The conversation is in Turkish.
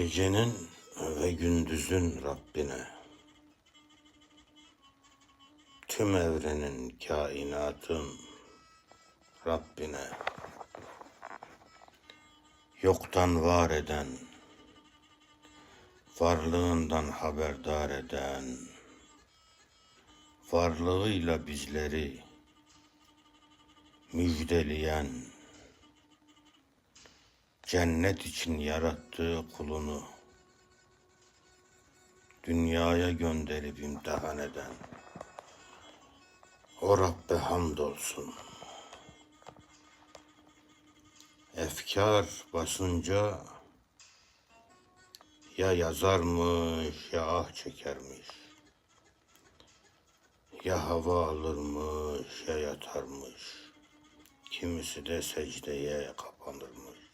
Gecenin ve gündüzün Rabbine, tüm evrenin, kainatın Rabbine, yoktan var eden, varlığından haberdar eden, varlığıyla bizleri müjdeleyen, cennet için yarattığı kulunu dünyaya gönderip imtihan eden o Rabbe hamdolsun. Efkar basınca ya yazarmış ya ah çekermiş. Ya hava alırmış ya yatarmış. Kimisi de secdeye kapanırmış.